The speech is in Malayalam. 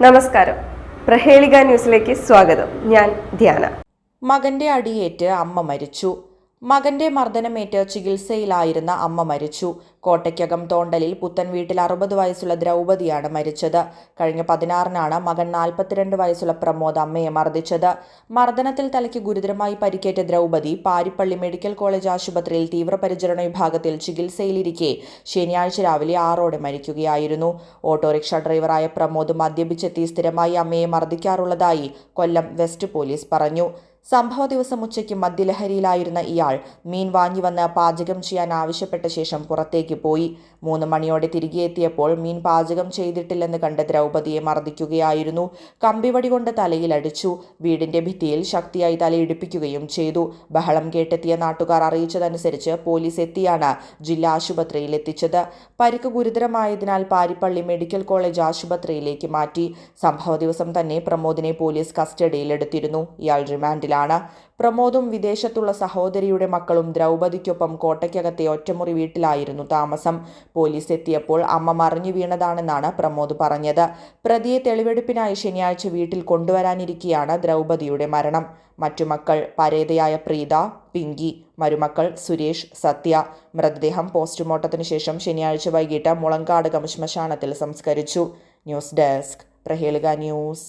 നമസ്കാരം. പ്രഹേളിക ന്യൂസിലേക്ക് സ്വാഗതം. ഞാൻ ധ്യാന. മകന്റെ അടിയേറ്റ് അമ്മ മരിച്ചു. മകന്റെ മർദ്ദനമേറ്റ് ചികിത്സയിലായിരുന്ന അമ്മ മരിച്ചു. കോട്ടയ്ക്കകം തോണ്ടലിൽ പുത്തൻ വീട്ടിൽ അറുപത് വയസ്സുള്ള ദ്രൗപതിയാണ് മരിച്ചത്. കഴിഞ്ഞ പതിനാറിനാണ് മകൻ നാൽപ്പത്തിരണ്ട് വയസ്സുള്ള പ്രമോദ് അമ്മയെ മർദ്ദിച്ചത്. മർദ്ദനത്തിൽ തലയ്ക്ക് ഗുരുതരമായി പരിക്കേറ്റ ദ്രൗപതി പാരിപ്പള്ളി മെഡിക്കൽ കോളേജ് ആശുപത്രിയിൽ തീവ്രപരിചരണ വിഭാഗത്തിൽ ചികിത്സയിലിരിക്കെ ശനിയാഴ്ച രാവിലെ ആറോടെ മരിക്കുകയായിരുന്നു. ഓട്ടോറിക്ഷ ഡ്രൈവറായ പ്രമോദ് മദ്യപിച്ചെത്തി സ്ഥിരമായി അമ്മയെ മർദ്ദിക്കാറുള്ളതായി കൊല്ലം വെസ്റ്റ് പോലീസ് പറഞ്ഞു. സംഭവ ദിവസം ഉച്ചയ്ക്ക് മദ്യലഹരിയിലായിരുന്ന ഇയാൾ മീൻ വാങ്ങി വന്ന് പാചകം ചെയ്യാൻ ആവശ്യപ്പെട്ട ശേഷം പുറത്തേക്ക് പോയി. മൂന്ന് മണിയോടെ തിരികെ എത്തിയപ്പോൾ മീൻ പാചകം ചെയ്തിട്ടില്ലെന്ന് കണ്ട് ദ്രൗപതിയെ മർദ്ദിക്കുകയായിരുന്നു. കമ്പിവടി കൊണ്ട് തലയിൽ അടിച്ചു. വീടിന്റെ ഭിത്തിയിൽ ശക്തിയായി തലയിടിപ്പിക്കുകയും ചെയ്തു. ബഹളം കേട്ടെത്തിയ നാട്ടുകാർ അറിയിച്ചതനുസരിച്ച് പോലീസ് എത്തിയാണ് ജില്ലാ ആശുപത്രിയിൽ എത്തിച്ചത്. പരിക്ക് ഗുരുതരമായതിനാൽ പാരിപ്പള്ളി മെഡിക്കൽ കോളേജ് ആശുപത്രിയിലേക്ക് മാറ്റി. സംഭവ ദിവസം തന്നെ പ്രമോദിനെ പോലീസ് കസ്റ്റഡിയിലെടുത്തിരുന്നു ഇയാൾ റിമാൻഡിലാണ് പ്രമോദും വിദേശത്തുള്ള സഹോദരിയുടെ മക്കളും ദ്രൗപദിക്കൊപ്പം കോട്ടയ്ക്കകത്തെ ഒറ്റമുറി വീട്ടിലായിരുന്നു താമസം. പോലീസ് എത്തിയപ്പോൾ അമ്മ മറിഞ്ഞു വീണതാണെന്നാണ് പ്രമോദ് പറഞ്ഞത്. പ്രതിയെ തെളിവെടുപ്പിനായി ശനിയാഴ്ച വീട്ടിൽ കൊണ്ടുവരാനിരിക്കെയാണ് ദ്രൗപദിയുടെ മരണം. മറ്റു മക്കൾ പരേതയായ പ്രീത പിങ്കി മരുമക്കൾ സുരേഷ് സത്യ. മൃതദേഹം പോസ്റ്റ്മോർട്ടത്തിന് ശേഷം ശനിയാഴ്ച വൈകിട്ട് മുളങ്കാട് ശ്മശാനത്തിൽ സംസ്കരിച്ചു. News desk Prahelika news.